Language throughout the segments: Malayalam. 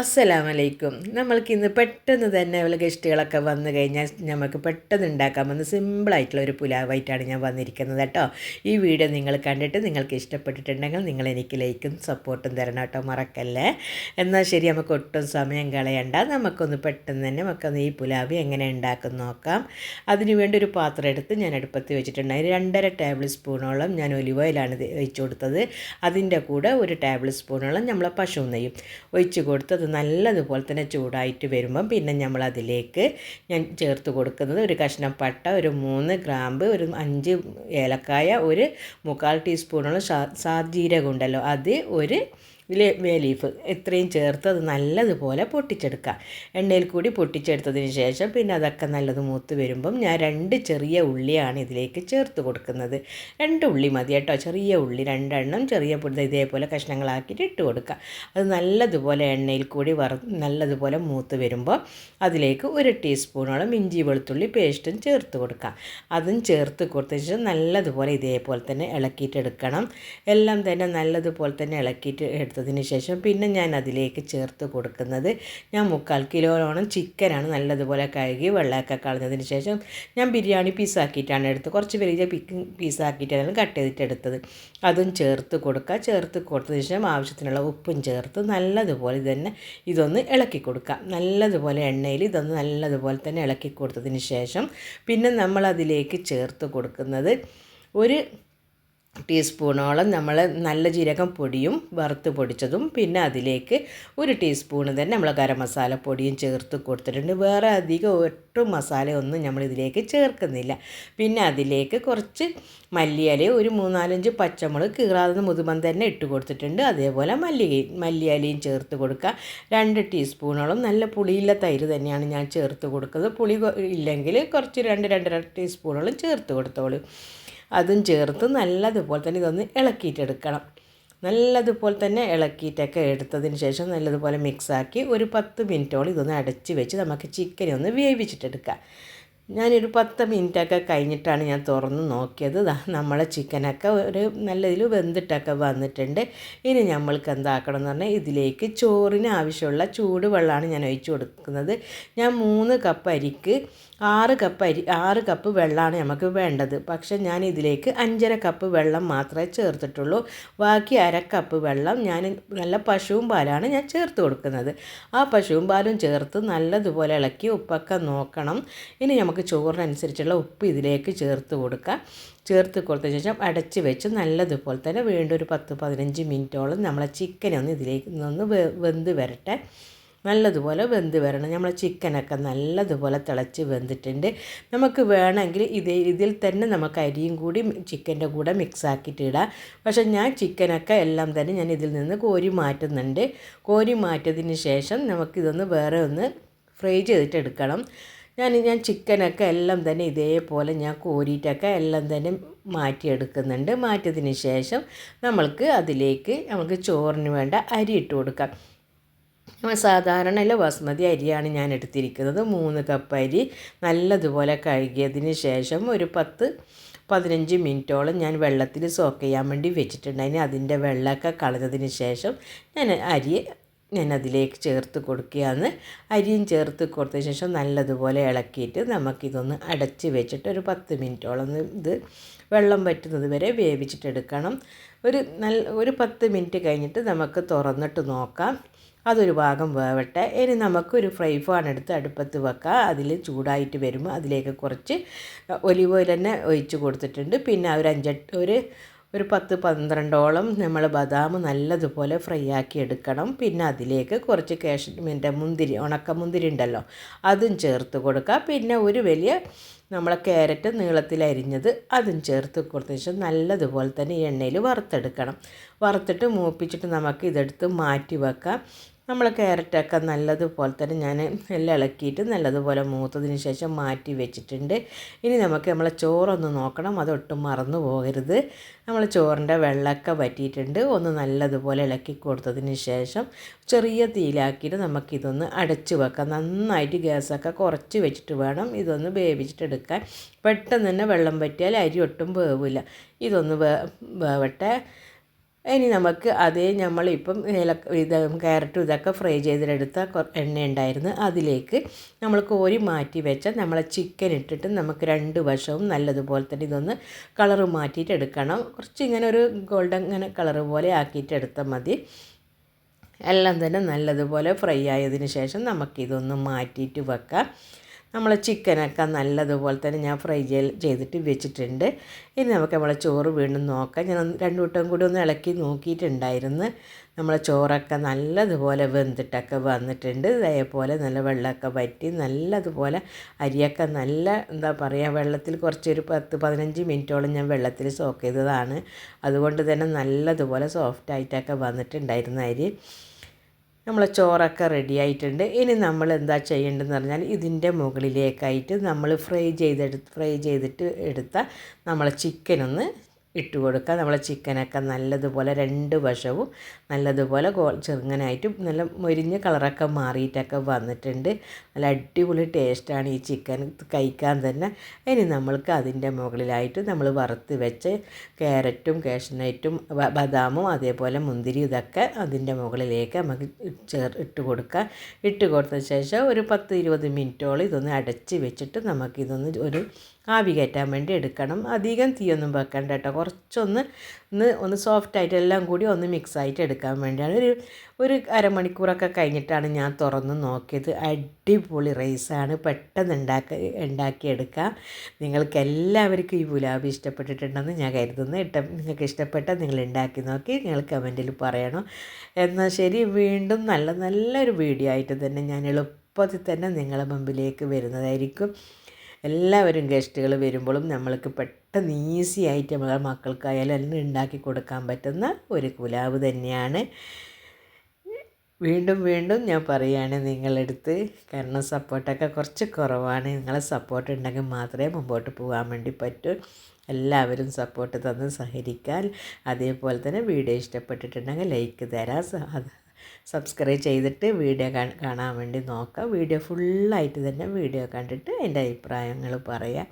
അസ്സലാമലൈക്കും. നമ്മൾക്ക് ഇന്ന് പെട്ടെന്ന് തന്നെ വല്ല ഗസ്റ്റുകളൊക്കെ വന്നു കഴിഞ്ഞാൽ നമുക്ക് പെട്ടെന്ന് ഉണ്ടാക്കാൻ വന്ന് സിമ്പിളായിട്ടുള്ള ഒരു പുലാവായിട്ടാണ് ഞാൻ വന്നിരിക്കുന്നത് കേട്ടോ. ഈ വീഡിയോ നിങ്ങൾ കണ്ടിട്ട് നിങ്ങൾക്ക് ഇഷ്ടപ്പെട്ടിട്ടുണ്ടെങ്കിൽ നിങ്ങൾ എനിക്ക് ലൈക്കും സപ്പോർട്ടും തരണം കേട്ടോ മറക്കല്ലേ? എന്നാൽ ശരി നമുക്ക് ഒട്ടും സമയം കളയണ്ട. നമുക്കൊന്ന് പെട്ടെന്ന് തന്നെ നമുക്കൊന്ന് ഈ പുലാവ് എങ്ങനെ ഉണ്ടാക്കും നോക്കാം. അതിന് വേണ്ടി ഒരു പാത്രം എടുത്ത് ഞാൻ അടുപ്പത്ത് വെച്ചിട്ടുണ്ട് അതിന് രണ്ടര ടേബിൾ സ്പൂണോളം ഞാൻ ഒലിവ് ഓയിലാണ് ഒഴിച്ച് കൊടുത്തത്. അതിന്റെ കൂടെ ഒരു ടേബിൾ സ്പൂണോളം നമ്മളെ പശു നെയ്യും ഒഴിച്ച് കൊടുത്ത് അത് നല്ലതുപോലെ തന്നെ ചൂടായിട്ട് വരുമ്പം പിന്നെ നമ്മൾ അതിലേക്ക് ഞാൻ ചേർത്ത് കൊടുക്കുന്നത് ഒരു കഷ്ണം പട്ട ഒരു മൂന്ന് ഗ്രാമ്പ് ഒരു അഞ്ച് ഏലക്കായ ഒരു മുക്കാൽ ടീസ്പൂണോളം സാജീരകം ഉണ്ടല്ലോ അത് ഒരു വേ ലീഫ് ഇത്രയും ചേർത്ത് അത് നല്ലതുപോലെ പൊട്ടിച്ചെടുക്കുക. എണ്ണയിൽ കൂടി പൊട്ടിച്ചെടുത്തതിന് ശേഷം പിന്നെ അതൊക്കെ നല്ലത് മൂത്ത് വരുമ്പം ഞാൻ രണ്ട് ചെറിയ ഉള്ളിയാണ് ഇതിലേക്ക് ചേർത്ത് കൊടുക്കുന്നത്. രണ്ട് ഉള്ളി മതി കേട്ടോ. ചെറിയ ഉള്ളി രണ്ടെണ്ണം ചെറിയ ഇതേപോലെ കഷ്ണങ്ങളാക്കിയിട്ട് ഇട്ട് കൊടുക്കുക. അത് നല്ലതുപോലെ എണ്ണയിൽ കൂടി വറ നല്ലതുപോലെ മൂത്ത് വരുമ്പോൾ അതിലേക്ക് ഒരു ടീസ്പൂണോളം ഇഞ്ചി വെളുത്തുള്ളി പേസ്റ്റും ചേർത്ത് കൊടുക്കുക. അതും ചേർത്ത് കൊടുത്തതിന് ശേഷം നല്ലതുപോലെ ഇതേപോലെ തന്നെ ഇളക്കിയിട്ടെടുക്കണം എല്ലാം തന്നെ നല്ലതുപോലെ തന്നെ ഇളക്കിയിട്ട് എടുത്ത് ചേർത്തതിന് ശേഷം പിന്നെ ഞാൻ അതിലേക്ക് ചേർത്ത് കൊടുക്കുന്നത് ഞാൻ മുക്കാൽ കിലോയോളം ചിക്കനാണ് നല്ലതുപോലെ കഴുകി വെള്ളമൊക്കെ കളഞ്ഞതിന് ശേഷം ഞാൻ ബിരിയാണി പീസാക്കിയിട്ടാണ് എടുത്തത്. കുറച്ച് വലിയ പീസാക്കിയിട്ടാണ് കട്ട് ചെയ്തിട്ട് എടുത്തത്. അതും ചേർത്ത് കൊടുക്കുക. ചേർത്ത് കൊടുത്തതിന് ശേഷം ആവശ്യത്തിനുള്ള ഉപ്പും ചേർത്ത് നല്ലതുപോലെ തന്നെ ഇതൊന്ന് ഇളക്കി കൊടുക്കുക. നല്ലതുപോലെ എണ്ണയിൽ ഇതൊന്ന് നല്ലതുപോലെ തന്നെ ഇളക്കി കൊടുത്തതിന് ശേഷം പിന്നെ നമ്മൾ അതിലേക്ക് ചേർത്ത് കൊടുക്കുന്നത് ഒരു ടീസ്പൂണോളം നമ്മൾ നല്ല ജീരകം പൊടിയും വറുത്ത് പൊടിച്ചതും പിന്നെ അതിലേക്ക് ഒരു ടീസ്പൂൺ തന്നെ നമ്മൾ ഗരം മസാല പൊടിയും ചേർത്ത് കൊടുത്തിട്ടുണ്ട്. വേറെ അധികം ഒട്ടും മസാലയൊന്നും നമ്മൾ ഇതിലേക്ക് ചേർക്കുന്നില്ല. പിന്നെ അതിലേക്ക് കുറച്ച് മല്ലിയില ഒരു മൂന്നാലഞ്ച് പച്ചമുളക് കീറാതെ മുതുമം തന്നെ ഇട്ട് കൊടുത്തിട്ടുണ്ട്. അതേപോലെ മല്ലികയും മല്ലിയിലയും ചേർത്ത് കൊടുക്കുക. രണ്ട് ടീസ്പൂണോളം നല്ല പുളിയില്ല തൈര് തന്നെയാണ് ഞാൻ ചേർത്ത് കൊടുക്കുന്നത്. പുളി ഇല്ലെങ്കിൽ കുറച്ച് രണ്ട് രണ്ടര ടീസ്പൂണോളം ചേർത്ത് കൊടുത്തോളൂ. അതും ചേർത്ത് നല്ലതുപോലെ തന്നെ ഇതൊന്ന് ഇളക്കിയിട്ടെടുക്കണം. നല്ലതുപോലെ തന്നെ ഇളക്കിയിട്ടൊക്കെ എടുത്തതിന് ശേഷം നല്ലതുപോലെ മിക്സാക്കി ഒരു പത്ത് മിനിറ്റോളം ഇതൊന്ന് അടച്ച് വെച്ച് നമുക്ക് ചിക്കനെ ഒന്ന് വേവിച്ചിട്ടെടുക്കാം. ഞാനൊരു പത്ത് മിനിറ്റൊക്കെ കഴിഞ്ഞിട്ടാണ് ഞാൻ തുറന്ന് നോക്കിയത്. നമ്മളെ ചിക്കനൊക്കെ ഒരു നല്ല ഇതിൽ വെന്തിട്ടൊക്കെ വന്നിട്ടുണ്ട്. ഇനി നമ്മൾക്ക് എന്താക്കണം എന്ന് പറഞ്ഞാൽ ഇതിലേക്ക് ചോറിന് ആവശ്യമുള്ള ചൂടുവെള്ളമാണ് ഞാൻ ഒഴിച്ചു കൊടുക്കുന്നത്. ഞാൻ മൂന്ന് കപ്പ് അരിക്ക് ആറ് കപ്പ് അരി ആറ് കപ്പ് വെള്ളമാണ് നമുക്ക് വേണ്ടത്. പക്ഷേ ഞാൻ ഇതിലേക്ക് അഞ്ചര കപ്പ് വെള്ളം മാത്രമേ ചേർത്തിട്ടുള്ളൂ. ബാക്കി അര കപ്പ് വെള്ളം ഞാൻ നല്ല പശുവും പാലാണ് ഞാൻ ചേർത്ത് കൊടുക്കുന്നത്. ആ പശുവും പാലും ചേർത്ത് നല്ലതുപോലെ ഇളക്കി ഉപ്പൊക്കെ നോക്കണം. ഇനി നമുക്ക് ചോറിനനുസരിച്ചുള്ള ഉപ്പ് ഇതിലേക്ക് ചേർത്ത് കൊടുക്കുക ചേർത്ത് കൊടുത്ത ശേഷം അടച്ച് വെച്ച് നല്ലതുപോലെ തന്നെ വീണ്ടും ഒരു പത്ത് പതിനഞ്ച് മിനിറ്റോളം നമ്മളെ ചിക്കനൊന്ന് ഇതിലേക്ക് നിന്ന് വെന്ത് വരട്ടെ. നല്ലതുപോലെ വെന്ത് വരണം. നമ്മൾ ചിക്കനൊക്കെ നല്ലതുപോലെ തിളച്ച് വെന്തിട്ടുണ്ട്. നമുക്ക് വേണമെങ്കിൽ ഇത് ഇതിൽ തന്നെ നമുക്ക് അരിയും കൂടി ചിക്കന്റെ കൂടെ മിക്സ് ഇടാം. പക്ഷേ ഞാൻ ചിക്കനൊക്കെ എല്ലാം തന്നെ ഞാൻ ഇതിൽ നിന്ന് കോരി മാറ്റുന്നുണ്ട്. കോരി മാറ്റിയതിന് ശേഷം നമുക്കിതൊന്ന് വേറെ ഒന്ന് ഫ്രൈ ചെയ്തിട്ട് എടുക്കണം. ഞാൻ ഞാൻ ചിക്കനൊക്കെ എല്ലാം തന്നെ ഇതേപോലെ ഞാൻ കോരിയിട്ടൊക്കെ എല്ലാം തന്നെ മാറ്റിയെടുക്കുന്നുണ്ട്. മാറ്റിയതിന് ശേഷം നമ്മൾക്ക് അതിലേക്ക് നമുക്ക് ചോറിന് വേണ്ട അരി ഇട്ട് കൊടുക്കാം. സാധാരണ അല്ല ബസ്മതി അരിയാണ് ഞാൻ എടുത്തിരിക്കുന്നത്. മൂന്ന് കപ്പ് അരി നല്ലതുപോലെ കഴുകിയതിന് ശേഷം ഒരു പത്ത് പതിനഞ്ച് മിനിറ്റോളം ഞാൻ വെള്ളത്തിൽ സോക്ക് ചെയ്യാൻ വേണ്ടി വെച്ചിട്ടുണ്ട്. അതിന് അതിന്റെ വെള്ളമൊക്കെ കളഞ്ഞതിന് ശേഷം ഞാൻ അരി ഞാൻ അതിലേക്ക് ചേർത്ത് കൊടുക്കുകയാണ്. അരിയും ചേർത്ത് കൊടുത്ത ശേഷം നല്ലതുപോലെ ഇളക്കിയിട്ട് നമുക്കിതൊന്ന് അടച്ച് വെച്ചിട്ട് ഒരു പത്ത് മിനിറ്റോളം ഇത് വെള്ളം പറ്റുന്നത് വരെ വേവിച്ചിട്ടെടുക്കണം ഒരു നല്ല ഒരു പത്ത് മിനിറ്റ് കഴിഞ്ഞിട്ട് നമുക്ക് തുറന്നിട്ട് നോക്കാം. അതൊരു ഭാഗം വേവട്ടെ. ഇനി നമുക്കൊരു ഫ്രൈ ഫാൻ എടുത്ത് അടുപ്പത്ത് വെക്കാം. അതിൽ ചൂടായിട്ട് വരുമ്പോൾ അതിലേക്ക് കുറച്ച് ഒലിവ് ഓയിൽ തന്നെ ഒഴിച്ച് കൊടുത്തിട്ടുണ്ട്. പിന്നെ ഒരു അഞ്ചെട്ട് ഒരു ഒരു പത്ത് പന്ത്രണ്ടോളം നമ്മൾ ബദാം നല്ലതുപോലെ ഫ്രൈ ആക്കി എടുക്കണം. പിന്നെ അതിലേക്ക് കുറച്ച് കാശ്മീരിന്റെ മുന്തിരി ഉണക്കമുന്തിരി ഉണ്ടല്ലോ അതും ചേർത്ത് കൊടുക്കുക. പിന്നെ ഒരു വലിയ നമ്മളെ ക്യാരറ്റ് നീളത്തിൽ അരിഞ്ഞത് അതും ചേർത്ത് കൊടുത്ത ശേഷം നല്ലതുപോലെ തന്നെ എണ്ണയിൽ വറുത്തെടുക്കണം. വറുത്തിട്ട് മൂപ്പിച്ചിട്ട് നമുക്ക് ഇതെടുത്ത് മാറ്റി വെക്കാം. നമ്മൾ ക്യാരറ്റൊക്കെ നല്ലതുപോലെ തന്നെ ഞാൻ എല്ലാം ഇളക്കിയിട്ട് നല്ലതുപോലെ മൂത്തതിന് ശേഷം മാറ്റി വെച്ചിട്ടുണ്ട്. ഇനി നമുക്ക് നമ്മളെ ചോറൊന്ന് നോക്കണം. അതൊട്ടും മറന്നു പോകരുത്. നമ്മൾ ചോറിന്റെ വെള്ളമൊക്കെ വറ്റിയിട്ടുണ്ട്. ഒന്ന് നല്ലതുപോലെ ഇളക്കി കൊടുത്തതിന് ശേഷം ചെറിയ തീയിലാക്കിയിട്ട് നമുക്കിതൊന്ന് അടച്ചു വെക്കാം. നന്നായിട്ട് ഗ്യാസൊക്കെ കുറച്ച് വെച്ചിട്ട് വേണം ഇതൊന്ന് വേവിച്ചിട്ടെടുക്കാൻ പെട്ടെന്ന് തന്നെ വെള്ളം പറ്റിയാൽ അരി ഒട്ടും വേവില്ല. ഇതൊന്ന് വേവട്ടെ. ഇനി നമുക്ക് അതേ നമ്മളിപ്പം ഇല ഇത് ക്യാരറ്റും ഇതൊക്കെ ഫ്രൈ ചെയ്തിട്ടെടുത്ത എണ്ണ ഉണ്ടായിരുന്നു അതിലേക്ക് നമ്മൾ കോരി മാറ്റി വെച്ച നമ്മളെ ചിക്കൻ ഇട്ടിട്ട് നമുക്ക് രണ്ട് വശവും നല്ലതുപോലെ തന്നെ ഇതൊന്ന് കളറ് മാറ്റിയിട്ട് എടുക്കണം. കുറച്ച് ഇങ്ങനെ ഒരു ഗോൾഡൻ ഇങ്ങനെ കളറ് പോലെ ആക്കിയിട്ട് എടുത്താൽ മതി. എല്ലാം തന്നെ നല്ലതുപോലെ ഫ്രൈ ആയതിന് ശേഷം നമുക്കിതൊന്ന് മാറ്റിയിട്ട് വെക്കാം. നമ്മൾ ചിക്കനൊക്കെ നല്ലതുപോലെ തന്നെ ഞാൻ ഫ്രൈ ചെയ്തിട്ട് വെച്ചിട്ടുണ്ട്. ഇനി നമുക്ക് നമ്മളെ ചോറ് വീണ്ടും നോക്കാം. ഞാൻ രണ്ടു വട്ടം കൂടി ഒന്ന് ഇളക്കി നോക്കിയിട്ടുണ്ടായിരുന്നു. നമ്മളെ ചോറൊക്കെ നല്ലതുപോലെ വെന്തിട്ടൊക്കെ വന്നിട്ടുണ്ട്. അതേപോലെ നല്ല വെള്ളമൊക്കെ വറ്റി നല്ലതുപോലെ അരിയൊക്കെ നല്ല എന്താ പറയുക വെള്ളത്തിൽ കുറച്ചൊരു പത്ത് പതിനഞ്ച് മിനിറ്റോളം ഞാൻ വെള്ളത്തിൽ സോക്ക് ചെയ്തതാണ്. അതുകൊണ്ട് തന്നെ നല്ലതുപോലെ സോഫ്റ്റായിട്ടൊക്കെ വന്നിട്ടുണ്ടായിരുന്നു അരി. നമ്മളെ ചോറൊക്കെ റെഡി ആയിട്ടുണ്ട്. ഇനി നമ്മൾ എന്താ ചെയ്യേണ്ടതെന്ന് പറഞ്ഞാൽ ഇതിന്റെ മുകളിലേക്കായിട്ട് നമ്മൾ ഫ്രൈ ചെയ്തെടുത്ത് ഫ്രൈ ചെയ്തിട്ട് എടുത്ത നമ്മളെ ചിക്കനൊന്ന് ഇട്ട് കൊടുക്കുക നമ്മൾ ചിക്കനൊക്കെ നല്ലതുപോലെ രണ്ട് വശവും നല്ലതുപോലെ ഗോ ചെറുങ്ങനായിട്ട് നല്ല മൊരിഞ്ഞ കളറൊക്കെ മാറിയിട്ടൊക്കെ വന്നിട്ടുണ്ട്. നല്ല അടിപൊളി ടേസ്റ്റാണ് ഈ ചിക്കൻ കഴിക്കാൻ തന്നെ. ഇനി നമ്മൾക്ക് അതിന്റെ മുകളിലായിട്ട് നമ്മൾ വറുത്ത് വെച്ച് ക്യാരറ്റും കാഷ്നൈറ്റും ബദാമും അതേപോലെ മുന്തിരി ഇതൊക്കെ അതിന്റെ മുകളിലേക്ക് നമുക്ക് ചേർ ഇട്ട് കൊടുക്കുക. ഇട്ട് കൊടുത്ത ശേഷം ഒരു പത്ത് ഇരുപത് മിനിറ്റോളം ഇതൊന്ന് അടച്ച് വെച്ചിട്ട് നമുക്കിതൊന്ന് ഒരു ആവി കയറ്റാൻ വേണ്ടി എടുക്കണം. അധികം തീയൊന്നും വെക്കണ്ട കേട്ടോ. കുറച്ചൊന്ന് ഒന്ന് ഒന്ന് സോഫ്റ്റായിട്ട് എല്ലാം കൂടി ഒന്ന് മിക്സ് ആയിട്ട് എടുക്കാൻ വേണ്ടിയാണ്. ഒരു ഒരു അരമണിക്കൂറൊക്കെ കഴിഞ്ഞിട്ടാണ് ഞാൻ തുറന്ന് നോക്കിയത്. അടിപൊളി റൈസാണ് പെട്ടെന്ന് ഉണ്ടാക്കി ഉണ്ടാക്കിയെടുക്കാം. നിങ്ങൾക്ക് എല്ലാവർക്കും ഈ പുലാവ് ഇഷ്ടപ്പെട്ടിട്ടുണ്ടെന്ന് ഞാൻ കരുതുന്നു. ഇട്ട നിങ്ങൾക്ക് ഇഷ്ടപ്പെട്ട നിങ്ങൾ ഉണ്ടാക്കി നോക്കി നിങ്ങൾ കമന്റിൽ പറയണം. എന്നാൽ ശരി വീണ്ടും നല്ല നല്ലൊരു വീഡിയോ ആയിട്ട് തന്നെ ഞാൻ എളുപ്പത്തിൽ തന്നെ നിങ്ങളുടെ മുമ്പിലേക്ക് വരുന്നതായിരിക്കും. എല്ലാവരും ഗസ്റ്റുകൾ വരുമ്പോഴും നമ്മൾക്ക് പെട്ടെന്ന് ഈസി ആയിട്ട് നമ്മളെ മക്കൾക്കായാലും എല്ലാം ഉണ്ടാക്കി കൊടുക്കാൻ പറ്റുന്ന ഒരു കുലാവ് തന്നെയാണ്. വീണ്ടും വീണ്ടും ഞാൻ പറയുകയാണ് നിങ്ങളെടുത്ത് കാരണം സപ്പോർട്ടൊക്കെ കുറച്ച് കുറവാണ്. നിങ്ങളെ സപ്പോർട്ട് ഉണ്ടെങ്കിൽ മാത്രമേ മുമ്പോട്ട് പോകാൻ വേണ്ടി പറ്റൂ. എല്ലാവരും സപ്പോർട്ട് തന്ന് സഹകരിക്കാൻ. അതേപോലെ തന്നെ വീഡിയോ ഇഷ്ടപ്പെട്ടിട്ടുണ്ടെങ്കിൽ ലൈക്ക് തരാം സബ്സ്ക്രൈബ് ചെയ്തിട്ട് വീഡിയോ കാണാൻ വേണ്ടി നോക്കുക. വീഡിയോ ഫുള്ളായിട്ട് തന്നെ വീഡിയോ കണ്ടിട്ട് എന്റെ അഭിപ്രായങ്ങൾ പറയുക.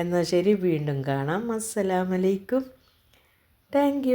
എന്നാൽ ശരി വീണ്ടും കാണാം. അസ്സലാമലൈക്കും താങ്ക്